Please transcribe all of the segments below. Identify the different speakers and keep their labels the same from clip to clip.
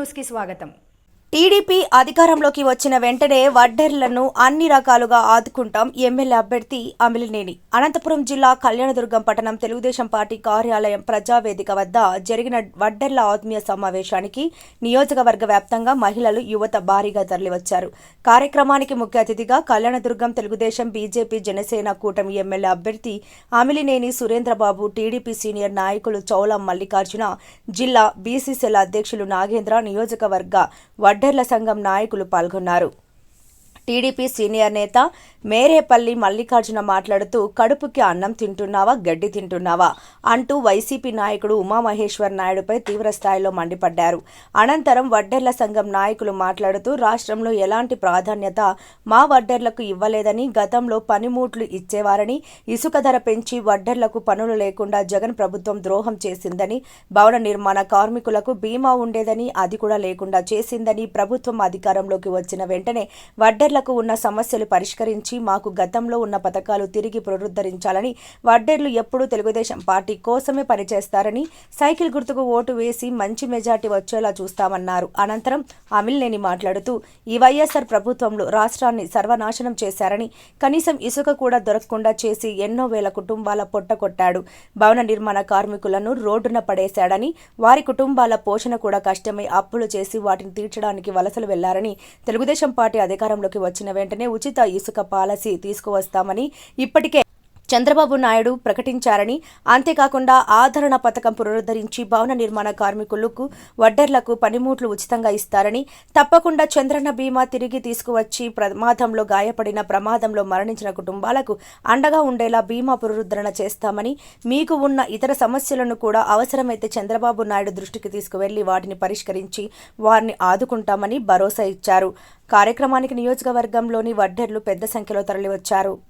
Speaker 1: న్యూస్కి స్వాగతం. టీడీపీ అధికారంలోకి వచ్చిన వెంటనే వడ్డెర్లను అన్ని రకాలుగా ఆదుకుంటాం ఎమ్మెల్యే అభ్యర్థి అమిలినేని. అనంతపురం జిల్లా కళ్యాణదుర్గం పట్టణం తెలుగుదేశం పార్టీ కార్యాలయం ప్రజావేదిక వద్ద జరిగిన వడ్డెర్ల ఆత్మీయ సమావేశానికి నియోజకవర్గ వ్యాప్తంగా మహిళలు యువత భారీగా తరలివచ్చారు. కార్యక్రమానికి ముఖ్య అతిథిగా కళ్యాణదుర్గం తెలుగుదేశం బీజేపీ జనసేన కూటమి ఎమ్మెల్యే అభ్యర్థి అమిలినేని సురేంద్రబాబు టీడీపీ సీనియర్ నాయకులు చౌలం మల్లికార్జున జిల్లా బీసీసీఎల్ అధ్యక్షులు నాగేంద్ర నియోజకవర్గ వడ్డెర్ల సంఘం నాయకులు పాల్గొన్నారు. టీడీపీ సీనియర్ నేత మేరేపల్లి మల్లికార్జున మాట్లాడుతూ కడుపుకి అన్నం తింటున్నావా? గడ్డి తింటున్నావా? అంటూ వైసీపీ నాయకుడు ఉమామహేశ్వర్ నాయుడుపై తీవ్రస్థాయిలో మండిపడ్డారు. అనంతరం వడ్డెర్ల సంఘం నాయకులు మాట్లాడుతూ రాష్ట్రంలో ఎలాంటి ప్రాధాన్యత మా వడ్డెర్లకు ఇవ్వలేదని గతంలో పనిముట్లు ఇచ్చేవారని ఇసుక ధర పెంచి వడ్డెర్లకు పనులు లేకుండా జగన్ ప్రభుత్వం ద్రోహం చేసిందని భవన నిర్మాణ కార్మికులకు బీమా ఉండేదని అది కూడా లేకుండా చేసిందని ప్రభుత్వం అధికారంలోకి వచ్చిన వెంటనే వడ్డేర్లకు ఉన్న సమస్యలు పరిష్కరించి మాకు గతంలో ఉన్న పథకాలు తిరిగి పునరుద్ధరించాలని వడ్డేర్లు ఎప్పుడూ తెలుగుదేశం పార్టీ కోసమే పనిచేస్తారని సైకిల్ గుర్తుకు ఓటు వేసి మంచి మెజార్టీ వచ్చేలా చూస్తామన్నారు. అనంతరం అమిల్నేని మాట్లాడుతూ ఈ వైఎస్ఆర్ ప్రభుత్వంలో రాష్ట్రాన్ని సర్వనాశనం చేశారని కనీసం ఇసుక కూడా దొరకకుండా చేసి ఎన్నో వేల కుటుంబాల పొట్ట కొట్టాడు. భవన నిర్మాణ కార్మికులను రోడ్డున పడేశాడని వారి కుటుంబాల పోషణ కూడా కష్టమై అప్పులు చేసి వాటిని తీర్చడానికి వలసలు వెళ్ళారని తెలుగుదేశం పార్టీ అధికారంలోకి వచ్చిన వెంటనే ఉచిత ఇసుక పాలసీ తీసుకువస్తామని ఇప్పటికే చంద్రబాబు నాయుడు ప్రకటించారని అంతేకాకుండా ఆదరణ పథకం పునరుద్ధరించి భవన నిర్మాణ కార్మికులకు వడ్డర్లకు పనిముట్లు ఉచితంగా ఇస్తారని తప్పకుండా చంద్రన్న బీమా తిరిగి తీసుకువచ్చి ప్రమాదంలో గాయపడిన ప్రమాదంలో మరణించిన కుటుంబాలకు అండగా ఉండేలా బీమా పునరుద్ధరణ చేస్తామని మీకు ఉన్న ఇతర సమస్యలను కూడా అవసరమైతే చంద్రబాబు నాయుడు దృష్టికి తీసుకువెళ్ళి వాటిని పరిష్కరించి వారిని ఆదుకుంటామని భరోసా ఇచ్చారు. కార్యక్రమానికి నియోజకవర్గంలోని వడ్డర్లు పెద్ద సంఖ్యలో తరలివచ్చారు.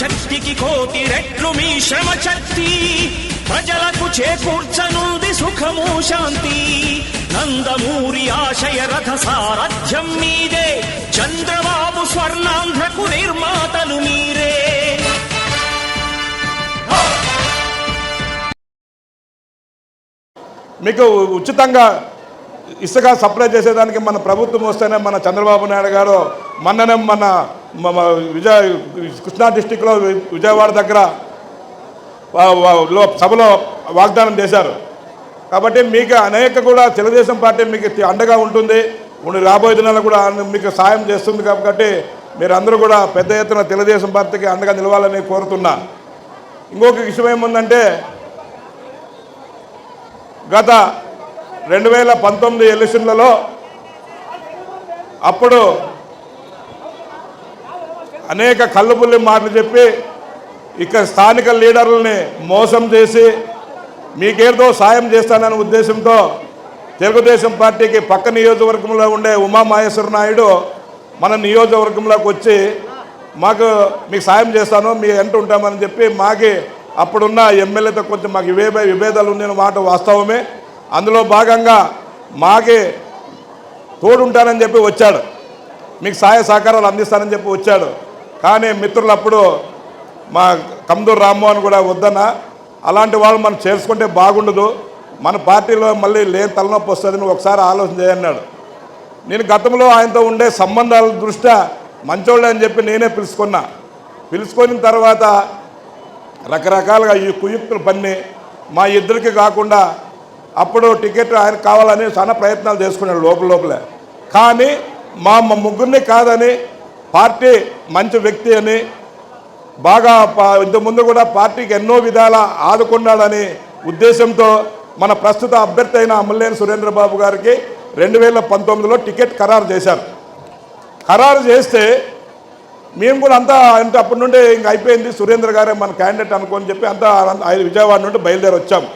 Speaker 2: శక్తికి కోటి రెట్లు మీ శ్రమ శక్తి. ప్రజలకు చేకూర్చనుంది సుఖము శాంతి. నందమూరి ఆశయ రథ సారథ్యం మీదే. చంద్రబాబు స్వర్ణాంధ్రకు నిర్మాతలు మీరే.
Speaker 3: మీకు ఉచితంగా ఇసుక సప్లై చేసేదానికి మన ప్రభుత్వం వస్తేనే మన చంద్రబాబు నాయుడు గారు మొన్ననే మన విజయ కృష్ణా డిస్టిక్లో విజయవాడ దగ్గర లో సభలో వాగ్దానం చేశారు. కాబట్టి మీకు అనేక కూడా తెలుగుదేశం పార్టీ మీకు అండగా ఉంటుంది. ఉండి రాబోయే దినాల్లో కూడా మీకు సాయం చేస్తుంది కాబట్టి మీరందరూ కూడా పెద్ద ఎత్తున తెలుగుదేశం పార్టీకి అండగా నిలవాలని కోరుతున్నా. ఇంకొక విషయం ఏముందంటే గత రెండు వేల పంతొమ్మిది ఎలక్షన్లలో అప్పుడు అనేక కళ్ళుపుల్లి మాటలు చెప్పి ఇక్కడ స్థానిక లీడర్లని మోసం చేసి మీకేదో సాయం చేస్తాననే ఉద్దేశంతో తెలుగుదేశం పార్టీకి పక్క నియోజకవర్గంలో ఉండే ఉమామహేశ్వర నాయుడు మన నియోజకవర్గంలోకి వచ్చి మాకు మీకు సాయం చేస్తాను మీ ఎంట ఉంటామని చెప్పి మాకి అప్పుడున్న ఎమ్మెల్యేతో కొంచెం మాకు విభేద విభేదాలు ఉన్న మాట వాస్తవమే. అందులో భాగంగా మాకి తోడుంటానని చెప్పి వచ్చాడు. మీకు సహాయ సహకారాలు అందిస్తానని చెప్పి వచ్చాడు. కానీ మిత్రులు అప్పుడు మా కమ్దూరు రామ్మోహన్ కూడా వద్దన్న. అలాంటి వాళ్ళు మనం చేసుకుంటే బాగుండదు. మన పార్టీలో మళ్ళీ లేని తలనొప్పి వస్తుంది నువ్వు ఒకసారి ఆలోచన చేయన్నాడు నేను గతంలో ఆయనతో ఉండే సంబంధాల దృష్ట్యా మంచోళ్ళే అని చెప్పి నేనే పిలుచుకున్నా. పిలుచుకున్న తర్వాత రకరకాలుగా ఈ కుయుక్తులు పన్ని మా ఇద్దరికి కాకుండా అప్పుడు టికెట్ ఆయన కావాలని చాలా ప్రయత్నాలు చేసుకున్నాడు లోపల లోపలే. కానీ మా మా ముగ్గురిని కాదని పార్టీ మంచి వ్యక్తి అని బాగా ప- ఇంతకుముందు కూడా పార్టీకి ఎన్నో విధాల ఆదుకున్నాడని ఉద్దేశంతో మన ప్రస్తుత అభ్యర్థి అయిన అమ్మలేని సురేంద్రబాబు గారికి రెండు వేల పంతొమ్మిదిలో టికెట్ ఖరారు చేశారు. ఖరారు చేస్తే మేము కూడా అంతా అంటే అప్పటి నుండి ఇంక అయిపోయింది. సురేంద్ర గారే మన క్యాండిడేట్ అనుకోని చెప్పి అంతా విజయవాడ నుండి బయలుదేరి వచ్చాం.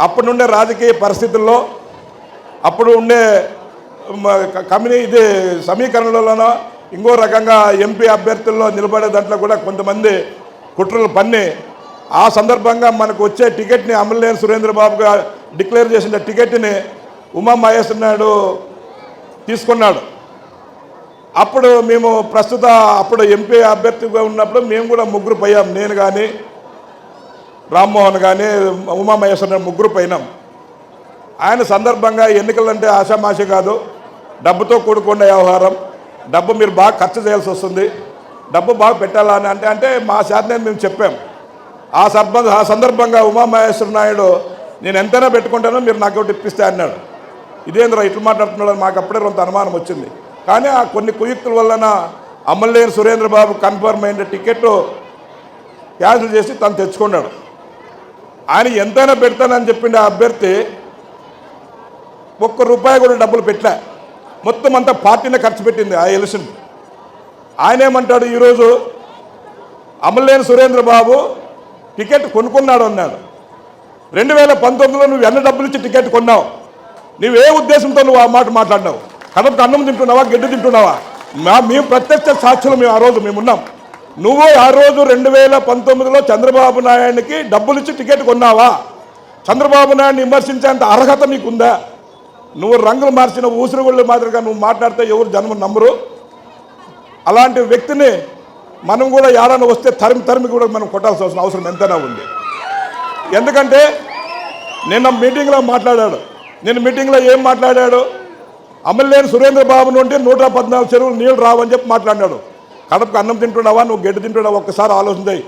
Speaker 3: అప్పటి నుండే రాజకీయ పరిస్థితుల్లో అప్పుడు ఉండే మ- కమ్యూని ఇది సమీకరణలోనో ఇంకో రకంగా ఎంపీ అభ్యర్థుల్లో నిలబడే దాంట్లో కూడా కొంతమంది కుట్రలు పన్ని. ఆ సందర్భంగా మనకు వచ్చే టికెట్ని అమలనేని సురేంద్రబాబుగా డిక్లేర్ చేసిన టికెట్ని ఉమా మహేశ్వర నాయుడు తీసుకున్నాడు. అప్పుడు మేము ప్రస్తుత అప్పుడు ఎంపీ అభ్యర్థిగా ఉన్నప్పుడు మేము కూడా ముగ్గురు పోయాం. నేను కానీ రామ్మోహన్ కానీ ఉమామహేశ్వర ముగ్గురు పోయినాం. ఆయన సందర్భంగా ఎన్నికలంటే ఆషామాషి కాదు డబ్బుతో కూడుకున్న వ్యవహారం. డబ్బు మీరు బాగా ఖర్చు చేయాల్సి వస్తుంది. డబ్బు బాగా పెట్టాలని అంటే అంటే మా శాతనే మేము చెప్పాం. ఆ సర్బ ఆ సందర్భంగా ఉమామహేశ్వర నాయుడు నేను ఎంతైనా పెట్టుకుంటానో మీరు నాకు ఒకటి ఇప్పిస్తే అన్నాడు. ఇదేంద్ర ఇట్లా మాట్లాడుతున్నాడు మాకు అప్పుడే కొంత అనుమానం వచ్చింది. కానీ ఆ కొన్ని కుయుక్తుల వలన అమ్మలేని సురేంద్రబాబు కన్ఫర్మ్ అయిన టికెట్ క్యాన్సిల్ చేసి తను తెచ్చుకున్నాడు. ఆయన ఎంతైనా పెడతానని చెప్పిండే ఆ అభ్యర్థి ఒక్క రూపాయి కూడా డబ్బులు పెట్టలే. మొత్తం అంతా పార్టీనే ఖర్చు పెట్టింది ఆ ఎలక్షన్. ఆయన ఏమంటాడు ఈరోజు అమలేని సురేంద్ర బాబు టికెట్ కొనుక్కున్నాడు అన్నాడు. రెండు వేల పంతొమ్మిదిలో నువ్వు ఎన్ని డబ్బులు ఇచ్చి టికెట్ కొన్నావు. నువ్వే ఉద్దేశంతో నువ్వు ఆ మాట మాట్లాడినావు? కడపకు అన్నం తింటున్నావా గిడ్డు తింటున్నావా? మా మేము ప్రత్యక్ష సాక్షులు మేము ఆ రోజు మేము ఉన్నాం నువ్వు ఆ రోజు రెండు వేల పంతొమ్మిదిలో చంద్రబాబు నాయుడికి డబ్బులు ఇచ్చి టికెట్ కొన్నావా? చంద్రబాబు నాయుడిని విమర్శించేంత అర్హత నీకుందా? నువ్వు రంగులు మార్చిన ఊసిరిగుళ్ళు మాదిరిగా నువ్వు మాట్లాడితే ఎవరు జన్మ నమ్మరు? అలాంటి వ్యక్తిని మనం కూడా ఏడాది వస్తే తరిమి తరిమి కూడా మనం కొట్టాల్సిన అవసరం అవసరం ఎంతైనా ఉంది. ఎందుకంటే నిన్న మీటింగ్లో మాట్లాడాడు. నిన్న మీటింగ్లో ఏం మాట్లాడాడు? అమల్లేని సురేంద్ర బాబు నుండి నూట పద్నాలుగు చెరువులు నీళ్ళు రావని చెప్పి మాట్లాడినాడు. కడపకు అన్నం తింటున్నావా? నువ్వు గడ్డి తింటున్నావా? ఒక్కసారి ఆలోచించాయి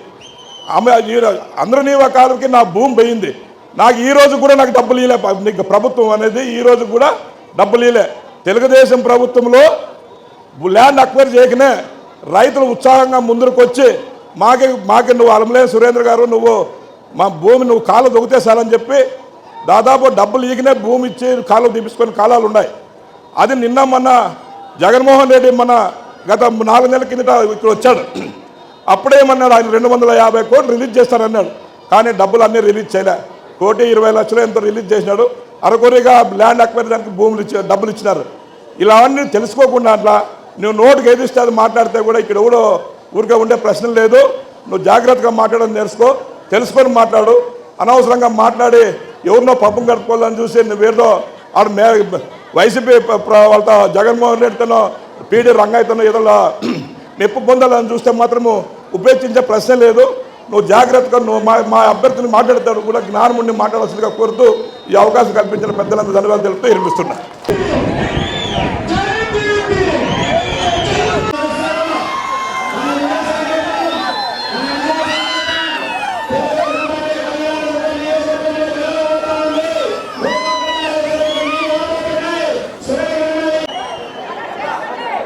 Speaker 3: ఆమె ఈ- అందరూ నీ కాలకి నా భూమి పోయింది. నాకు ఈ రోజు కూడా నాకు డబ్బులు ఇలే నీకు ప్రభుత్వం అనేది ఈ రోజు కూడా డబ్బులు ఇలే తెలుగుదేశం ప్రభుత్వంలో ల్యాండ్ అక్వైర్ చేయకనే రైతులు ఉత్సాహంగా ముందుకు వచ్చి మాకే మాకే నువ్వు అలమలే సురేంద్ర గారు నువ్వు మా భూమి నువ్వు కాలు దొగితేసాలని చెప్పి దాదాపు డబ్బులు ఈగినే భూమి ఇచ్చి కాలు తీపించుకొని కాలాలు ఉన్నాయి. అది నిన్న మొన్న జగన్మోహన్ రెడ్డి మన గత నాలుగు నెలల కిందట ఇక్కడ వచ్చాడు. అప్పుడేమన్నాడు ఆయన రెండు వందల యాభై కోట్లు రిలీజ్ చేస్తానన్నాడు. కానీ డబ్బులు అన్నీ రిలీజ్ చేయలే. కోటి ఇరవై లక్షలు ఎంతో రిలీజ్ చేసినాడు. అరకొరిగా ల్యాండ్ అక్వైర్ దానికి భూములు ఇచ్చి డబ్బులు ఇచ్చినారు. ఇలా అన్నీ తెలుసుకోకుండా అట్లా నువ్వు నోటుకు ఏది ఇస్తే మాట్లాడితే కూడా ఇక్కడ ఎవడో ఊరికే ఉండే ప్రశ్న లేదు. నువ్వు జాగ్రత్తగా మాట్లాడడం నేర్చుకో తెలుసుకొని మాట్లాడు. అనవసరంగా మాట్లాడి ఎవరినో పప్పం కట్టుకోవాలని చూసి నువ్వేదో ఆడ మే వైసీపీ వాళ్ళతో జగన్మోహన్ రెడ్డితోనో పీడీ రంగయ్యతోనో ఏదో మెప్పు పొందాలని చూస్తే మాత్రము ఉపేక్షించే ప్రశ్న లేదు. నువ్వు జాగ్రత్తగా నువ్వు మా మా అభ్యర్థిని మాట్లాడతాడు కూడా జ్ఞానం ఉండి మాట్లాడాల్సిందిగా కోరుతూ ఈ అవకాశం కల్పించిన పెద్దలందరూ ధన్యవాదాలు తెలుపుతూ వినిపిస్తున్నా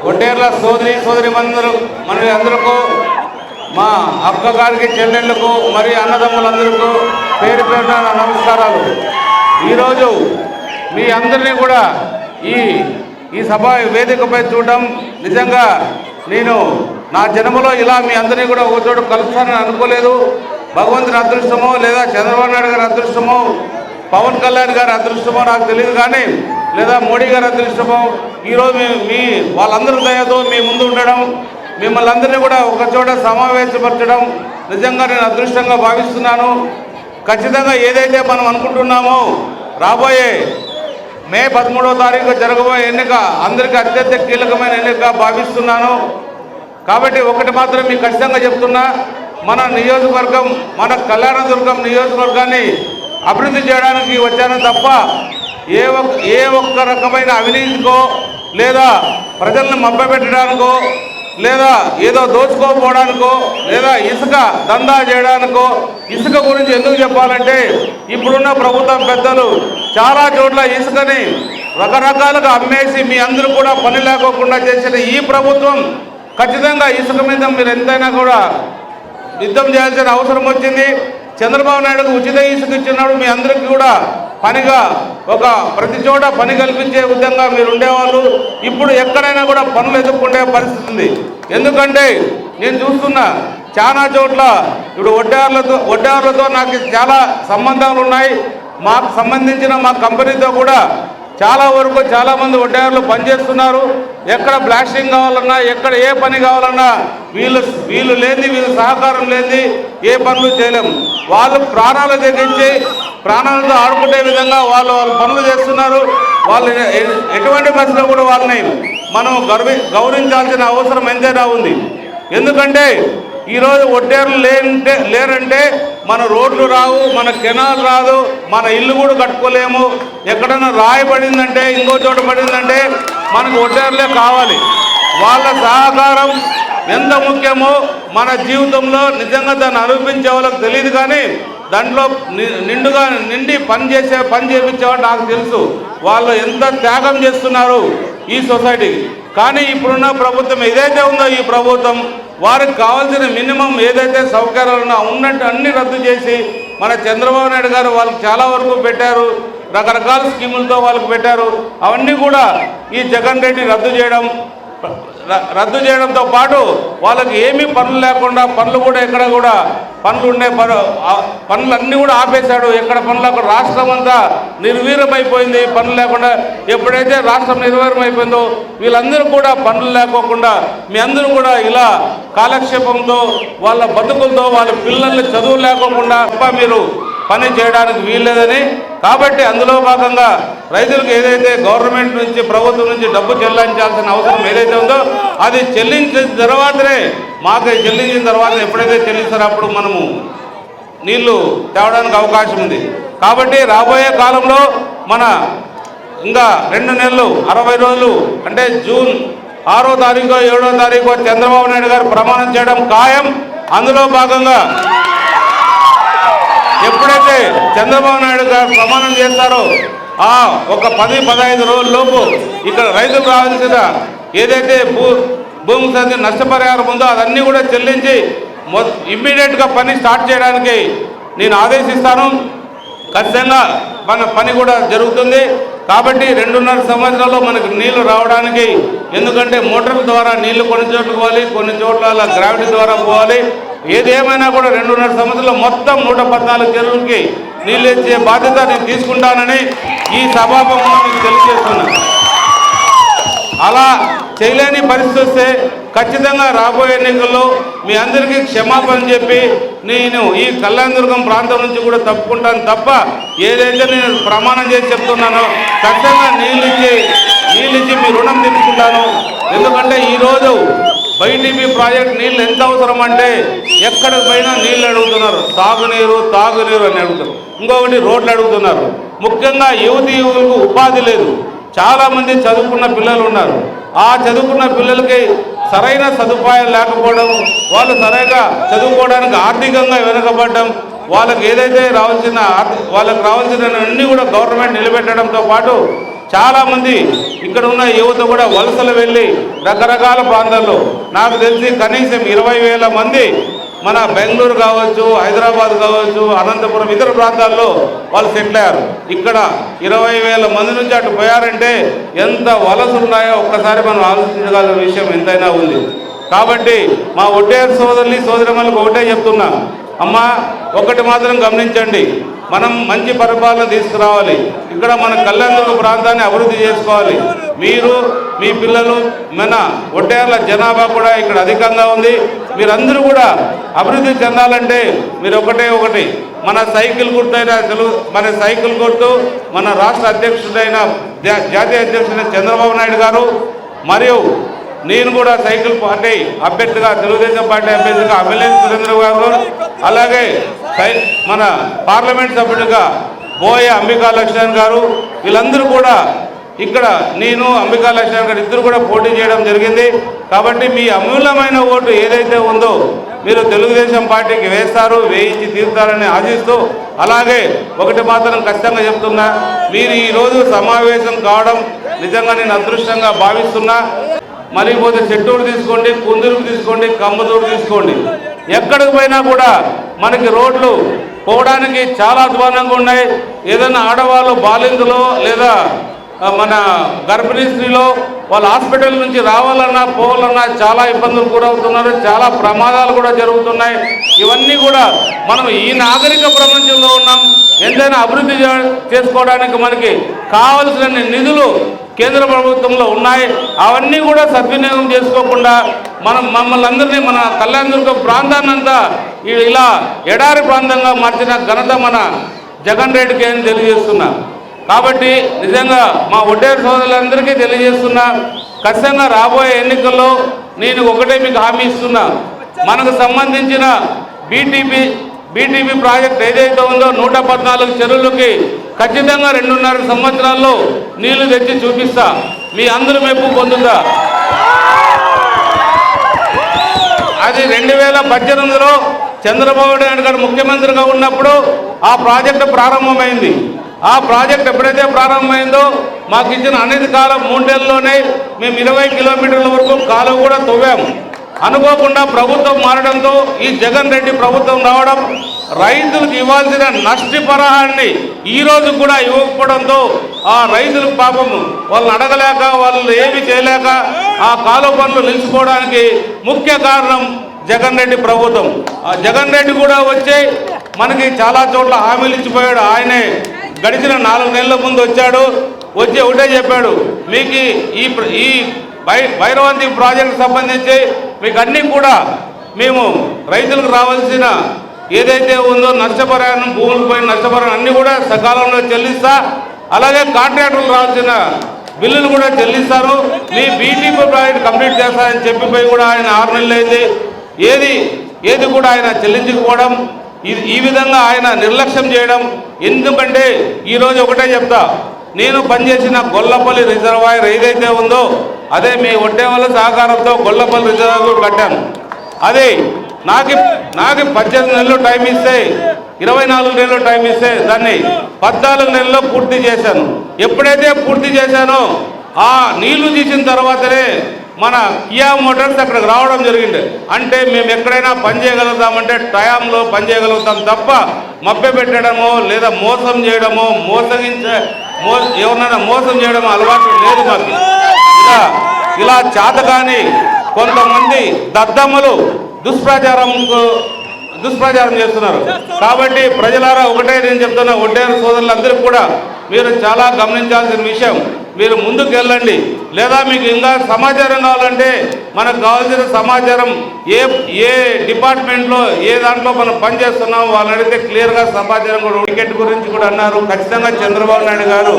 Speaker 4: ఒంటేర్ల సోదరి సోదరి మందరు మన అందరికీ. మా అక్క గారికి చెల్లెళ్ళకు మరియు అన్నదమ్ములందరికీ పేరు పేరున నమస్కారాలు. ఈరోజు మీ అందరినీ కూడా ఈ ఈ సభ వేదికపై చూడడం నిజంగా నేను నా జన్మలో ఇలా మీ అందరినీ కూడా ఒక చోటు కలుస్తానని అనుకోలేదు. భగవంతుని అదృష్టమో లేదా చంద్రబాబు నాయుడు గారి అదృష్టమో పవన్ కళ్యాణ్ గారి అదృష్టమో నాకు తెలియదు కానీ లేదా మోడీ గారి అదృష్టమో ఈరోజు మీ వాళ్ళందరి దయతో మీ ముందు ఉండడం మిమ్మల్ని అందరినీ కూడా ఒకచోట సమావేశపరచడం నిజంగా నేను అదృష్టంగా భావిస్తున్నాను. ఖచ్చితంగా ఏదైతే మనం అనుకుంటున్నామో రాబోయే మే పదమూడవ తారీఖు జరగబోయే ఎన్నిక అందరికీ అత్యంత కీలకమైన ఎన్నిక భావిస్తున్నాను. కాబట్టి ఒకటి మాత్రం మీకు ఖచ్చితంగా చెప్తున్నా మన నియోజకవర్గం మన కళ్యాణదుర్గం నియోజకవర్గాన్ని అభివృద్ధి చేయడానికి వచ్చాను తప్ప ఏ ఒక్క ఏ ఒక్క రకమైన అవినీతికో లేదా ప్రజలను మభ్యపెట్టడానికో లేదా ఏదో దోచుకోకపోవడానికో లేదా ఇసుక దందా చేయడానికో ఇసుక గురించి ఎందుకు చెప్పాలంటే ఇప్పుడున్న ప్రభుత్వం పెద్దలు చాలా చోట్ల ఇసుకని రకరకాలుగా అమ్మేసి మీ అందరూ కూడా పని లేకోకుండా చేసిన ఈ ప్రభుత్వం ఖచ్చితంగా ఇసుక మీద మీరు ఎంతైనా కూడా యుద్ధం చేయాల్సిన అవసరం వచ్చింది. చంద్రబాబు నాయుడుకు ఉచిత ఇసుక ఇచ్చినప్పుడు మీ అందరికీ కూడా పనిగా ఒక ప్రతి చోట పని కల్పించే విధంగా మీరు ఉండేవాళ్ళు. ఇప్పుడు ఎక్కడైనా కూడా పనులు ఎదుర్కొనే పరిస్థితి ఉంది. ఎందుకంటే నేను చూస్తున్నా చాలా చోట్ల ఇప్పుడు వడ్డారులతో వడ్డారులతో నాకు చాలా సంబంధాలు ఉన్నాయి. మాకు సంబంధించిన మా కంపెనీతో కూడా చాలా వరకు చాలామంది వడ్డారులు పనిచేస్తున్నారు. ఎక్కడ బ్లాస్టింగ్ కావాలన్నా ఎక్కడ ఏ పని కావాలన్నా వీళ్ళు వీళ్ళు లేని వీళ్ళు సహకారం లేని ఏ పనులు చేయలేము వాళ్ళు ప్రాణాలు తెగించి ప్రాణాలతో ఆడుకునే విధంగా వాళ్ళు వాళ్ళు పనులు చేస్తున్నారు. వాళ్ళు ఎటువంటి పరిస్థితుల్లో కూడా వాళ్ళని మనం గర్వి గౌరవించాల్సిన అవసరం ఎంతైనా ఉంది. ఎందుకంటే ఈరోజు ఒడ్డేర్లు లేంటే లేరంటే మన రోడ్లు రావు మన కెనాల్ రాదు మన ఇల్లు కూడా కట్టుకోలేము. ఎక్కడైనా రాయి పడిందంటే ఇంకో చోట పడిందంటే మనకు ఒడ్డేర్లే కావాలి. వాళ్ళ సహకారం ఎంత ముఖ్యమో మన జీవితంలో నిజంగా దాన్ని అనుభవించే వాళ్ళకి తెలియదు కానీ దాంట్లో ని- నిండుగా నిండి పని చేసే పని చేపించేవాడు నాకు తెలుసు. వాళ్ళు ఎంత త్యాగం చేస్తున్నారు ఈ సొసైటీకి. కానీ ఇప్పుడున్న ప్రభుత్వం ఏదైతే ఉందో ఈ ప్రభుత్వం వారికి కావాల్సిన మినిమం ఏదైతే సౌకర్యాలు ఉన్నా ఉన్నట్టు అన్ని రద్దు చేసి మన చంద్రబాబు నాయుడు గారు వాళ్ళకి చాలా వరకు పెట్టారు. రకరకాల స్కీములతో వాళ్ళకి పెట్టారు. అవన్నీ కూడా ఈ జగన్ రెడ్డి రద్దు చేయడం రద్దు చేయడంతో పాటు వాళ్ళకి ఏమీ పనులు లేకుండా పనులు కూడా ఎక్కడ కూడా పనులు ఉండే ఆ పనులు అన్నీ కూడా ఆపేశాడు. ఎక్కడ పనులు అక్కడ రాష్ట్రం అంతా నిర్వీర్యమైపోయింది. పనులు లేకుండా ఎప్పుడైతే రాష్ట్రం నిర్వీర్యం వీళ్ళందరూ కూడా పనులు లేకోకుండా మీ అందరూ కూడా ఇలా కాలక్షేపంతో వాళ్ళ బతుకులతో వాళ్ళ పిల్లల్ని చదువు లేకోకుండా మీరు పని చేయడానికి వీల్లేదని కాబట్టి అందులో భాగంగా రైతులకు ఏదైతే గవర్నమెంట్ నుంచి ప్రభుత్వం నుంచి డబ్బు చెల్లించాల్సిన అవసరం ఏదైతే ఉందో అది చెల్లించిన తర్వాతనే మాకు చెల్లించిన తర్వాత ఎప్పుడైతే చెల్లిస్తారో అప్పుడు మనము నీళ్ళు తేవడానికి అవకాశం ఉంది. కాబట్టి రాబోయే కాలంలో మన ఇంకా రెండు నెలలు అరవై రోజులు అంటే జూన్ ఆరో తారీఖు ఏడో తారీఖు చంద్రబాబు నాయుడు గారు ప్రమాణం చేయడం ఖాయం. అందులో భాగంగా ఎప్పుడైతే చంద్రబాబు నాయుడు గారు ప్రమాణం చేస్తారో. ఆ ఒక పది పదహైదు రోజుల లోపు ఇక్కడ రైతులకు రావాల్సిన ఏదైతే భూ భూమి సంది నష్టపరిహారం ఉందో అదన్నీ కూడా చెల్లించి మొ ఇమ్మీడియట్గా పని స్టార్ట్ చేయడానికి నేను ఆదేశిస్తాను. ఖచ్చితంగా మన పని కూడా జరుగుతుంది. కాబట్టి రెండున్నర సంవత్సరాల్లో మనకు నీళ్ళు రావడానికి ఎందుకంటే మోటార్ల ద్వారా నీళ్ళు కొన్ని చోట్ల పోవాలి కొన్ని చోట్ల గ్రావిటీ ద్వారా పోవాలి. ఏదేమైనా కూడా రెండున్నర సంవత్సరాల్లో మొత్తం నూట పద్నాలుగు చెరువులకి నీళ్ళు ఇచ్చే బాధ్యత నేను తీసుకుంటానని ఈ సభాపంలో మీకు తెలియజేస్తున్నాను. అలా చేయలేని పరిస్థితి వస్తే ఖచ్చితంగా రాబోయే ఎన్నికల్లో మీ అందరికీ క్షమాపణ చెప్పి నేను ఈ కళ్యాణదుర్గం ప్రాంతం నుంచి కూడా తప్పుకుంటాను తప్ప ఏదైతే నేను ప్రమాణం చేసి చెప్తున్నానో ఖచ్చితంగా నీళ్ళు ఇచ్చి మీ రుణం తీసుకుంటాను ఎందుకంటే ఈరోజు బైటీపీ ప్రాజెక్ట్ నీళ్ళు ఎంత అవసరం అంటే ఎక్కడికి పోయినా నీళ్ళు అడుగుతున్నారు. తాగునీరు తాగునీరు అని అడుగుతున్నారు. ఇంకొకటి రోడ్లు అడుగుతున్నారు. ముఖ్యంగా యువతి యువకులకు ఉపాధి లేదు. చాలామంది చదువుకున్న పిల్లలు ఉన్నారు. ఆ చదువుకున్న పిల్లలకి సరైన సదుపాయం లేకపోవడం వాళ్ళు సరైన చదువుకోవడానికి ఆర్థికంగా వెనుకబడడం వాళ్ళకి ఏదైతే రావాల్సిన వాళ్ళకి రావాల్సిన అన్ని కూడా గవర్నమెంట్ నిలబెట్టడంతో పాటు చాలామంది ఇక్కడ ఉన్న యువత కూడా వలసలు వెళ్ళి రకరకాల ప్రాంతాల్లో. నాకు తెలిసి కనీసం ఇరవై వేల మంది మన బెంగళూరు కావచ్చు హైదరాబాద్ కావచ్చు అనంతపురం ఇతర ప్రాంతాల్లో వాళ్ళు సెటిల్ అయ్యారు. ఇక్కడ ఇరవై వేల మంది నుంచి అటు పోయారంటే ఎంత వలసలు ఉన్నాయో ఒక్కసారి మనం ఆలోచించగల విషయం ఎంతైనా ఉంది. కాబట్టి మా ఒడ్డేరు సోదరుని సోదరిమలకు ఒకటే చెప్తున్నా. అమ్మా ఒకటి మాత్రం గమనించండి. మనం మంచి పరిపాలన తీసుకురావాలి. ఇక్కడ మన కళ్యాణ ప్రాంతాన్ని అభివృద్ధి చేసుకోవాలి. మీరు మీ పిల్లలు మన ఒట్టేర్ల జనాభా కూడా ఇక్కడ అధికంగా ఉంది. మీరందరూ కూడా అభివృద్ధి చెందాలంటే మీరు ఒకటే ఒకటి. మన సైకిల్ గుర్తైన తెలుగు మన సైకిల్ గుర్తు మన రాష్ట్ర అధ్యక్షుడైన జా- జాతీయ అధ్యక్షుడైన చంద్రబాబు నాయుడు గారు మరియు నేను కూడా సైకిల్ పార్టీ అభ్యర్థిగా తెలుగుదేశం పార్టీ అభ్యర్థిగా అభిలేష్ సురేంద్ర గారు అలాగే మన పార్లమెంట్ సభ్యుడిగా బోయ అంబికా లక్ష్మణ్ గారు వీళ్ళందరూ కూడా ఇక్కడ నేను అంబికా లక్ష్మణ్ గారు ఇద్దరు కూడా పోటీ చేయడం జరిగింది. కాబట్టి మీ అమూల్యమైన ఓటు ఏదైతే ఉందో మీరు తెలుగుదేశం పార్టీకి వేస్తారు వేయించి తీరుతారని ఆశిస్తూ అలాగే ఒకటి మాత్రం ఖచ్చితంగా చెప్తున్నా మీరు ఈరోజు సమావేశం కావడం నిజంగా నేను అదృష్టంగా భావిస్తున్నా. మరి పోతే చెట్టూరు తీసుకోండి కుందూరు తీసుకోండి కమ్మదూరు తీసుకోండి. ఎక్కడికి పోయినా కూడా మనకి రోడ్లు పోవడానికి చాలా అధ్వానంగా ఉన్నాయి. ఏదైనా ఆడవాళ్ళు బాలింతలో లేదా మన గర్భిణీ స్త్రీలో వాళ్ళ హాస్పిటల్ నుంచి రావాలన్నా పోవాలన్నా చాలా ఇబ్బందులు కూడా అవుతున్నారు. చాలా ప్రమాదాలు కూడా జరుగుతున్నాయి. ఇవన్నీ కూడా మనం ఈ నాగరిక ప్రపంచంలో ఉన్నాం. ఎంతైనా అభివృద్ధి చేసుకోవడానికి మనకి కావలసిన నిధులు కేంద్ర ప్రభుత్వంలో ఉన్నాయి. అవన్నీ కూడా సద్వినియోగం చేసుకోకుండా మనం మమ్మల్ని అందరినీ మన కళ్యాణదుర్గం ప్రాంతాన్నంతా ఇలా ఎడారి ప్రాంతంగా మార్చిన ఘనత మన జగన్ రెడ్డికి అని తెలియజేస్తున్నా. కాబట్టి నిజంగా మా ఒడ్డేరు సోదరులందరికీ తెలియజేస్తున్నా ఖచ్చితంగా రాబోయే ఎన్నికల్లో నేను ఒకటే మీకు హామీ ఇస్తున్నా. మనకు సంబంధించిన బీటీపీ బీటీపీ ప్రాజెక్ట్ ఏదైతే ఉందో నూట పద్నాలుగు చెరువులకి ఖచ్చితంగా రెండున్నర సంవత్సరాల్లో నీళ్ళు తెచ్చి చూపిస్తా. మీ అందరూ మెప్పు పొందుతా. అది రెండు వేల పద్దెనిమిదిలో చంద్రబాబు నాయుడు గారు ముఖ్యమంత్రిగా ఉన్నప్పుడు ఆ ప్రాజెక్టు ప్రారంభమైంది. ఆ ప్రాజెక్ట్ ఎప్పుడైతే ప్రారంభమైందో మాకు ఇచ్చిన అనేది కాలం మూడేళ్ళలోనే మేము ఇరవై కిలోమీటర్ల వరకు కాలువ కూడా తవ్వాము. అనుకోకుండా ప్రభుత్వం మారడంతో ఈ జగన్ రెడ్డి ప్రభుత్వం రావడం రైతులకు ఇవ్వాల్సిన నష్టపరహాన్ని ఈ రోజు కూడా ఇవ్వకపోవడంతో ఆ రైతులు పాపం వాళ్ళని అడగలేక వాళ్ళు ఏమి చేయలేక ఆ కాలువ పనులు నిలిచిపోవడానికి ముఖ్య కారణం జగన్ రెడ్డి ప్రభుత్వం. ఆ జగన్ రెడ్డి కూడా వచ్చి మనకి చాలా చోట్ల హామీలు ఇచ్చిపోయాడు. ఆయనే గడిచిన నాలుగు నెలల ముందు వచ్చాడు. వచ్చి ఒకటే చెప్పాడు మీకు ఈ ఈ భై భైరవంతి ప్రాజెక్ట్ సంబంధించి మీకు అన్నీ కూడా మేము రైతులకు రావాల్సిన ఏదైతే ఉందో నష్టపరాయణం భూములకు పోయిన నష్టపరిహారం అన్నీ కూడా సకాలంలో చెల్లిస్తా అలాగే కాంట్రాక్టర్లు రావాల్సిన బిల్లులు కూడా చెల్లిస్తారు. మీ బీటీపీ ప్రాజెక్ట్ కంప్లీట్ చేస్తారని చెప్పిపోయి కూడా ఆయన ఆరు నెలలు అయింది. ఏది ఏది కూడా ఆయన చెల్లించకపోవడం ఇది ఈ విధంగా ఆయన నిర్లక్ష్యం చేయడం. ఎందుకంటే ఈరోజు ఒకటే చెప్తా నేను పనిచేసిన గొల్లపల్లి రిజర్వాయర్ ఏదైతే ఉందో అదే మీ ఒడ్డే వాళ్ళ సహకారంతో గొల్లపల్లి రిజర్వాయర్ కట్టాను. అదే నాకు నాకు పద్దెనిమిది నెలలు టైం ఇస్తే ఇరవై నాలుగు నెలలు టైం ఇస్తే దాన్ని పద్నాలుగు నెలల్లో పూర్తి చేశాను. ఎప్పుడైతే పూర్తి చేశానో ఆ నీళ్ళు తీసిన తర్వాతనే మన కియా మోటార్స్ అక్కడికి రావడం జరిగింది. అంటే మేము ఎక్కడైనా పని చేయగలుగుతామంటే టయాంలో పని చేయగలుగుతాం తప్ప మభ్య పెట్టడమో లేదా మోసం చేయడమో మోసగించే మో ఎవరినైనా మోసం చేయడమో అలవాటు లేదు మాకు. ఇలా ఇలా చేతగాని కొంతమంది దద్దమ్మలు దుష్ప్రచారంకు దుష్ప్రచారం చేస్తున్నారు. కాబట్టి ప్రజలారా ఒకటే నేను చెప్తున్నా ఒడ్డేరు సోదరులందరికీ కూడా మీరు చాలా గమనించాల్సిన విషయం. మీరు ముందుకు వెళ్ళండి. లేదా మీకు ఇంకా సమాచారం కావాలంటే మనకు కావాల్సిన సమాచారం ఏ ఏ డిపార్ట్మెంట్లో ఏ దాంట్లో మనం పనిచేస్తున్నాం వాళ్ళని అడిగితే క్లియర్గా సమాచారం కూడా టికెట్ గురించి కూడా అన్నారు. ఖచ్చితంగా చంద్రబాబు నాయుడు గారు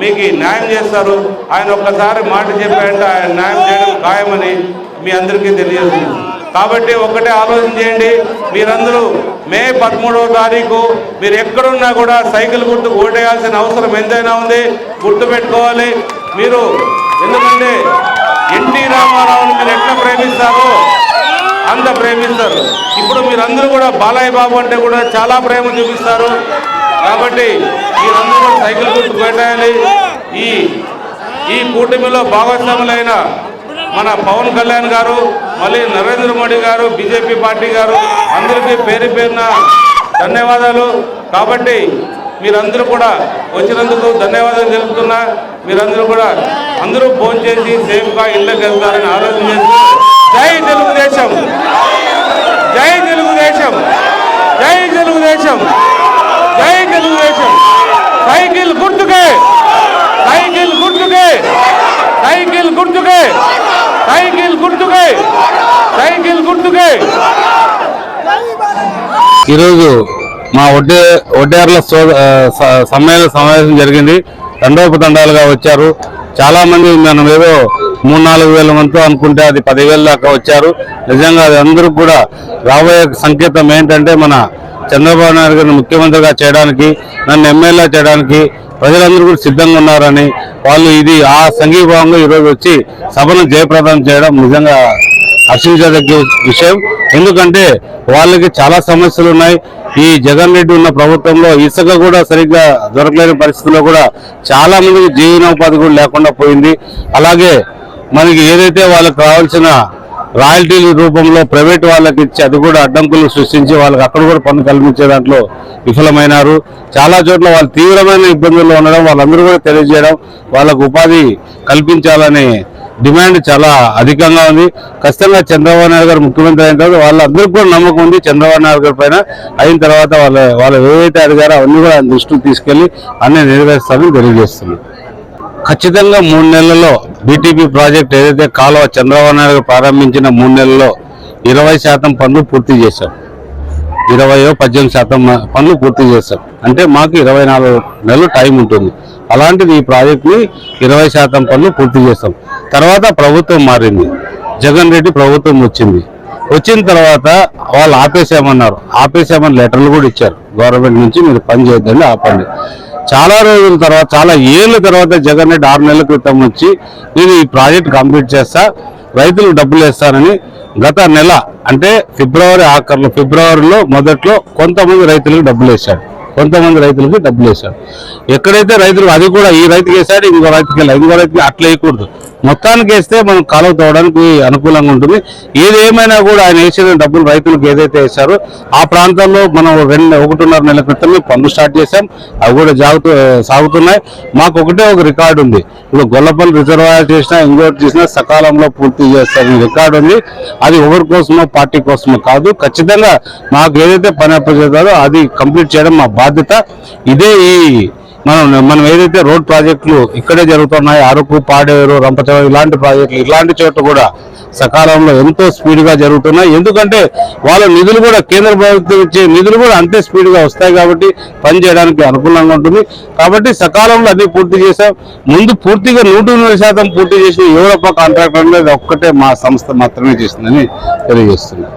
Speaker 4: మీకు న్యాయం చేస్తారు. ఆయన ఒక్కసారి మాట చెప్పాడంటే ఆయన న్యాయం చేయడం ఖాయమని మీ అందరికీ తెలియజేస్తున్నాను. కాబట్టి ఒకటే ఆలోచన చేయండి. మీరందరూ మే పదమూడవ తారీఖు మీరు ఎక్కడున్నా కూడా సైకిల్ గుర్తు ఓటేయాల్సిన అవసరం ఎంతైనా ఉంది. గుర్తు పెట్టుకోవాలి మీరు ఎందుకంటే ఎన్టీ రామారావుని మీరు ఎట్లా ప్రేమిస్తారో అంత ప్రేమిస్తారు. ఇప్పుడు మీరందరూ కూడా బాలయ్య బాబు అంటే కూడా చాలా ప్రేమ చూపిస్తారు. కాబట్టి మీరందరూ కూడా సైకిల్ గుర్తు పెట్టాలి ఈ ఈ కూటమిలో భాగస్వాములైన మన పవన్ కళ్యాణ్ గారు మళ్ళీ నరేంద్ర మోడీ గారు బీజేపీ పార్టీ గారు అందరికీ పేరు పేరున ధన్యవాదాలు. కాబట్టి మీరందరూ కూడా వచ్చినందుకు ధన్యవాదాలు తెలుపుతున్నా. మీరందరూ కూడా అందరూ ఫోన్ చేసి సేఫ్గా ఇళ్ళకి వెళ్తారని ఆలోచన చేస్తూ జై తెలుగుదేశం. జై తెలుగుదేశం. జై తెలుగుదేశం. జై తెలుగుదేశం. సైకిల్ గుర్తుకే. సైకిల్ గుర్తుకే. సైకిల్ గుర్తుకే సైకిల్ గుర్తుకే సైకిల్ గుర్తుకే
Speaker 5: ఈరోజు మా ఒడ్డే ఒడ్డేర్ల సో సమ్మేళన సమావేశం జరిగింది. తండోపతండాలుగా వచ్చారు. చాలా మంది మనం ఏదో మూడు నాలుగు వేల మంది అనుకుంటే అది పదివేల దాకా వచ్చారు. నిజంగా అది అందరూ కూడా రాబోయే సంకేతం ఏంటంటే మన చంద్రబాబు నాయుడు గారిని ముఖ్యమంత్రిగా చేయడానికి నన్ను ఎమ్మెల్యే చేయడానికి ప్రజలందరూ కూడా సిద్ధంగా ఉన్నారని వాళ్ళు ఇది ఆ సంఘీభావంగా ఈరోజు వచ్చి సభను జయప్రదం చేయడం నిజంగా హర్షించదగ్గ విషయం. ఎందుకంటే వాళ్ళకి చాలా సమస్యలు ఉన్నాయి. ఈ జగన్ రెడ్డి ఉన్న ప్రభుత్వంలో ఇసుక కూడా సరిగ్గా దొరకలేని పరిస్థితుల్లో కూడా చాలా మందికి జీవనోపాధి కూడా లేకుండా పోయింది. అలాగే మనకి ఏదైతే వాళ్ళకి కావాల్సిన రాయల్టీల రూపంలో ప్రైవేట్ వాళ్ళకి ఇచ్చి అది కూడా అడ్డంకులు సృష్టించి వాళ్ళకి అక్కడ కూడా పన్ను కల్పించే దాంట్లో విఫలమైనారు. చాలా చోట్ల వాళ్ళు తీవ్రమైన ఇబ్బందుల్లో ఉండడం వాళ్ళందరూ కూడా తెలియజేయడం వాళ్ళకు ఉపాధి కల్పించాలని డిమాండ్ చాలా అధికంగా ఉంది. ఖచ్చితంగా చంద్రబాబు నాయుడు గారు ముఖ్యమంత్రి అయిన తర్వాత వాళ్ళందరికీ కూడా నమ్మకం ఉంది చంద్రబాబు నాయుడు గారి పైన. అయిన తర్వాత వాళ్ళ వాళ్ళు ఏవైతే అడిగారో అవన్నీ కూడా దృష్టికి తీసుకెళ్ళి అన్ని నెరవేరుస్తామని తెలియజేస్తున్నాం. ఖచ్చితంగా మూడు నెలల్లో బీటీపీ ప్రాజెక్ట్ ఏదైతే కాలువ చంద్రబాబు నాయుడు ప్రారంభించిన మూడు నెలల్లో ఇరవై శాతం పనులు పూర్తి చేశాం ఇరవయో పద్దెనిమిది శాతం పనులు పూర్తి చేస్తాం అంటే మాకు ఇరవై నాలుగు నెలలు టైం ఉంటుంది. అలాంటిది ఈ ప్రాజెక్ట్ని ఇరవై శాతం పనులు పూర్తి చేస్తాం. తర్వాత ప్రభుత్వం మారింది. జగన్ రెడ్డి ప్రభుత్వం వచ్చింది. వచ్చిన తర్వాత వాళ్ళు ఆపేసామన్నారు ఆపేసామని లెటర్లు కూడా ఇచ్చారు. గవర్నమెంట్ నుంచి మీరు పని చేయొద్దండి ఆపండి. చాలా రోజుల తర్వాత చాలా ఏళ్ళ తర్వాత జగన్ రెడ్డి ఆరు నెలల క్రితం వచ్చి నేను ఈ ప్రాజెక్ట్ కంప్లీట్ చేస్తా రైతులు డబ్బులు వేస్తానని గత నెల అంటే ఫిబ్రవరి ఆఖరిలో ఫిబ్రవరిలో మొదట్లో కొంతమంది రైతులకు డబ్బులు వేశాడు కొంతమంది రైతులకి డబ్బులు వేశాడు ఎక్కడైతే రైతులు అది కూడా ఈ రైతుకి వేశాడు ఇంకో రైతుకి వెళ్ళాడు ఇంకో రైతుకి అట్లా వేయకూడదు. మొత్తానికి వేస్తే మనం కాలువ తోవడానికి అనుకూలంగా ఉంటుంది. ఏది ఏమైనా కూడా ఆయన వేసిన డబ్బులు రైతులకు ఏదైతే వేశారో ఆ ప్రాంతంలో మనం రెండు ఒకటిన్నర నెల క్రితమే పనులు స్టార్ట్ చేశాం. అవి కూడా జాగుతూ సాగుతున్నాయి. మాకు ఒకటే ఒక రికార్డు ఉంది. ఇప్పుడు గొల్లపల్లి రిజర్వాయర్ చేసినా ఇంకోటి చేసినా సకాలంలో పూర్తి చేస్తారని రికార్డు ఉంది. అది ఎవరి కోసమో పార్టీ కోసమో కాదు. ఖచ్చితంగా మాకు ఏదైతే పని అప్పచేస్తారో అది కంప్లీట్ చేయడం మా బాధ్యత. ఇదే ఈ మనం మనం ఏదైతే రోడ్ ప్రాజెక్టులు ఇక్కడే జరుగుతున్నాయి అరకు పాడేరు రంపచవరం ఇలాంటి ప్రాజెక్టులు ఇలాంటి చోట్ల కూడా సకాలంలో ఎంతో స్పీడ్గా జరుగుతున్నాయి. ఎందుకంటే వాళ్ళ నిధులు కూడా కేంద్ర ప్రభుత్వం ఇచ్చే నిధులు కూడా అంతే స్పీడ్గా వస్తాయి కాబట్టి పని చేయడానికి అనుకూలంగా ఉంటుంది. కాబట్టి సకాలంలో అన్ని పూర్తి చేశాం. ముందు పూర్తిగా నూట శాతం పూర్తి చేసిన యూరోపా కాంట్రాక్టర్ అనేది ఒక్కటే మా సంస్థ మాత్రమే చేసిందని తెలియజేస్తున్నాం.